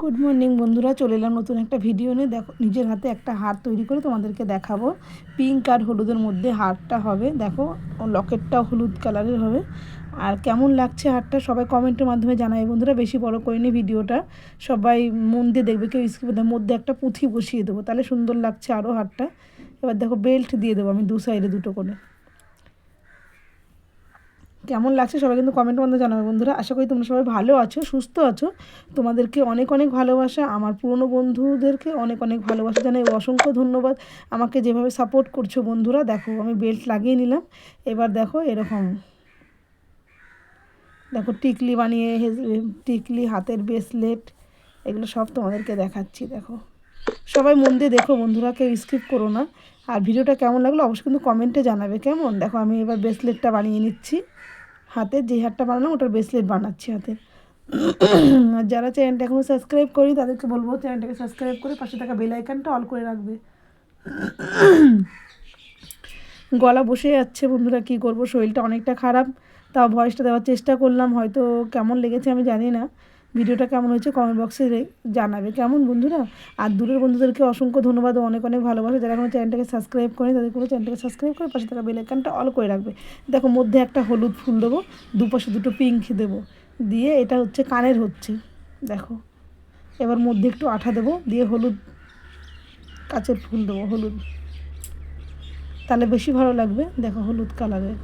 Good morning বন্ধুরা। চলে এলাম নতুন একটা ভিডিও নিয়ে। দেখো, নিজের হাতে একটা হার তৈরি করে তোমাদেরকে দেখাবো। পিঙ্ক আর হলুদের মধ্যে হারটা হবে। দেখো লকেটটাও হলুদ কালারের হবে। আর কেমন লাগছে হারটা সবাই কমেন্টের মাধ্যমে জানাবে। বন্ধুরা, বেশি বড় করিনি ভিডিওটা। সবাই মন দিয়ে দেখবে, কেউ স্ক্রিপের মধ্যে একটা পুঁথি বসিয়ে দেবো। তাহলে সুন্দর লাগছে আরও হারটা। এবার দেখো বেল্ট দিয়ে দেবো আমি দু সাইডে দুটো করে। কেমন লাগছে সবাই কিন্তু কমেন্ট মধ্যে জানাবে বন্ধুরা। আশা করি তোমরা সবাই ভালো আছো, সুস্থ আছো। তোমাদেরকে অনেক অনেক ভালোবাসা, আমার পুরনো বন্ধুদেরকে অনেক অনেক ভালোবাসা জানাই অসংখ্য ধন্যবাদ। আমাকে যেভাবে সাপোর্ট করছ বন্ধুরা, দেখো আমি বেল্ট লাগিয়ে নিলাম। এবার দেখো এরকম। দেখো টিকলি বানিয়ে টিকলি, হাতের ব্রেসলেট এগুলো সব তোমাদেরকে দেখাচ্ছি, দেখো। সবাই মন দিয়ে দেখো বন্ধুরা, কেউ স্কিপ করো না। আর ভিডিওটা কেমন লাগল অবশ্যই কিন্তু কমেন্টে জানাবে, কেমন? দেখো আমি এবার ব্রেসলেটটা বানিয়ে নিচ্ছি। হাতে যে হাতটা বানালাম, ওটার ব্রেসলেট বানাচ্ছি হাতে। আর যারা চ্যানেলটা এখনও সাবস্ক্রাইব করি তাদেরকে বলব চ্যানেলটাকে সাবস্ক্রাইব করে পাশে থাকা বেল আইকনটা অল করে রাখবে। গলা বসে যাচ্ছে বন্ধুরা, কি করব? শরীরটা অনেকটা খারাপ, তাও ভয়েসটা দেওয়ার চেষ্টা করলাম, হয়তো কেমন লেগেছে আমি জানি না। ভিডিওটা কেমন হয়েছে কমেন্ট বক্সে জানাবে। কেমন বন্ধুরা? আর দূরের বন্ধুদেরকে অসংখ্য ধন্যবাদ, অনেক অনেক ভালোবাসা। যারা কোনো চ্যানেলটাকে সাবস্ক্রাইব করে তাদের কোনো চ্যানেলটাকে সাবস্ক্রাইব করে পাশে থাকা বেলাইকানটা অল করে রাখবে। দেখো, মধ্যে একটা হলুদ ফুল দেবো, দুপাশে দুটো পিঙ্ক দেবো। দিয়ে এটা হচ্ছে কানের হচ্ছে, দেখো। এবার মধ্যে একটু আঠা দেবো, দিয়ে হলুদ কাচের ফুল দেবো, হলুদ। তাহলে বেশি ভালো লাগবে, দেখো হলুদ কালারের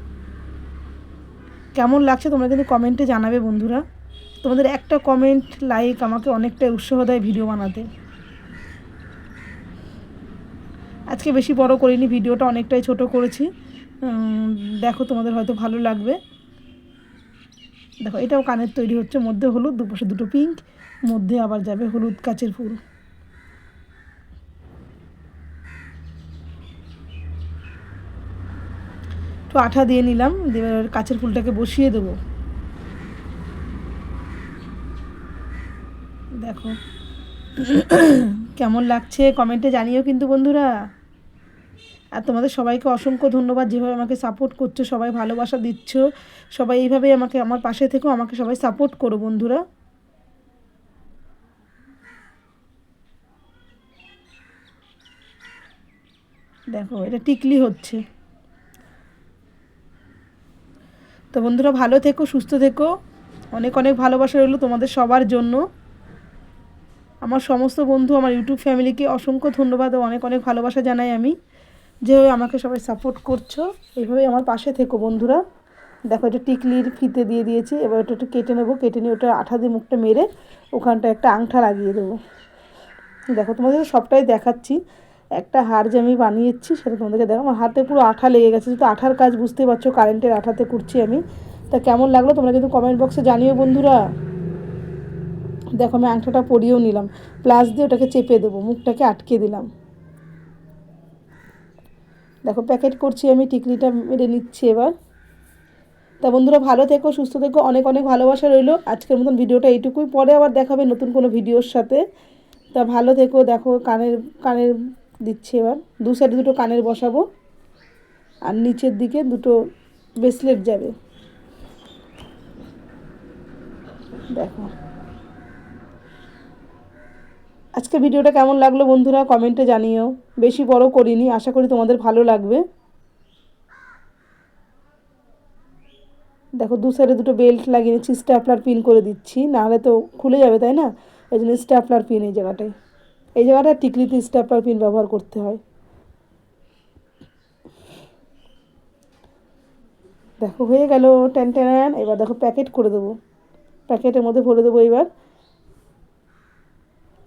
কেমন লাগছে তোমরা কিন্তু কমেন্টে জানাবে বন্ধুরা। তোমাদের একটা কমেন্ট লাইক আমাকে অনেকটাই উৎসাহ দেয় ভিডিও বানাতে। আজকে বেশি বড় করিনি ভিডিওটা অনেকটাই ছোট করেছি। দেখো তোমাদের হয়তো ভালো লাগবে। দেখো, এটাও কানের তৈরি হচ্ছে, মধ্যে হলুদ, দুপাশে দুটো পিঙ্ক মধ্যে আবার যাবে হলুদ কাচের ফুল। একটু আঠা দিয়ে নিলাম দিয়ে কাচের ফুলটাকে বসিয়ে দেবো। দেখো। কেমন লাগছে? কমেন্টে জানিও কিন্তু বন্ধুরা। আর তোমাদের সবাইকে অসংখ্য ধন্যবাদ যেভাবে আমাকে সাপোর্ট করছ, সবাই ভালোবাসা দিচ্ছ। সবাই এইভাবেই আমাকে, আমার পাশে থেকেও আমাকে সবাই সাপোর্ট করো বন্ধুরা। দেখো, এটা টিকলি হচ্ছে। তো বন্ধুরা ভালো থেকো, সুস্থ থেকো। অনেক অনেক ভালোবাসা রইল তোমাদের সবার জন্য। আমার সমস্ত বন্ধু, আমার ইউটিউব ফ্যামিলিকে অসংখ্য ধন্যবাদ ও অনেক অনেক ভালোবাসা জানাই আমি যেভাবে আমাকে সবাই সাপোর্ট করছ। এইভাবেই আমার পাশে থেকো বন্ধুরা। দেখো এটা টিকলির ফিতে দিয়ে দিয়েছি, এবার ওটা একটু কেটে নেব, কেটে নিয়ে ওটা আঠা দিয়ে মুখটা মেরে ওখানটা একটা আংঠা লাগিয়ে দেবো। দেখো তোমাদের সবটাই দেখাচ্ছি, একটা হার যে আমি বানিয়েছি সেটা তোমাদেরকে দেখো আমার হাতে পুরো আঠা লেগে গেছে যেহেতু আঠার কাজ বুঝতেই পারছ কারেন্টের আঠাতে করছি আমি। তা কেমন লাগল তোমরা কিন্তু কমেন্ট বক্সে জানিও বন্ধুরা। দেখো, আমি আংটাটা পরিয়েও নিলাম। প্লাস দিয়ে ওটাকে চেপে দেবো, মুখটাকে আটকে দিলাম। দেখো প্যাকেট করছি আমি, টিকলিটা মেরে নিচ্ছি এবার। তা বন্ধুরা, ভালো থেকো, সুস্থ থেকো, অনেক অনেক ভালোবাসা রইল। আজকের মতন ভিডিওটা এইটুকুই। পরে আবার দেখাবে নতুন কোনো ভিডিওর সাথে। তা ভালো থেকো, দেখো, কানের কানের দিচ্ছি এবার। দু সাইডে দুটো কানের বসাবো, আর নিচের দিকে দুটো ব্রেসলেট যাবে। দেখো। আজকে ভিডিওটা কেমন লাগল বন্ধুরা কমেন্টে জানিও বেশি বড় করিনি আশা করি তোমাদের ভালো লাগবে দেখো দু সাইডে দুটো বেল্ট লাগিয়ে নিচ্ছি স্ট্যাপলার পিন করে দিচ্ছি নাহলে তো খুলে যাবে তাই না এই জন্য স্ট্যাপলার পিন এই জায়গাটায় এই জায়গাটা টিকলিতে স্ট্যাপলার পিন ব্যবহার করতে হয় দেখো হয়ে গেল টেন টেন এবার দেখো প্যাকেট করে দেবো প্যাকেটের মধ্যে ভরে দেবো এবার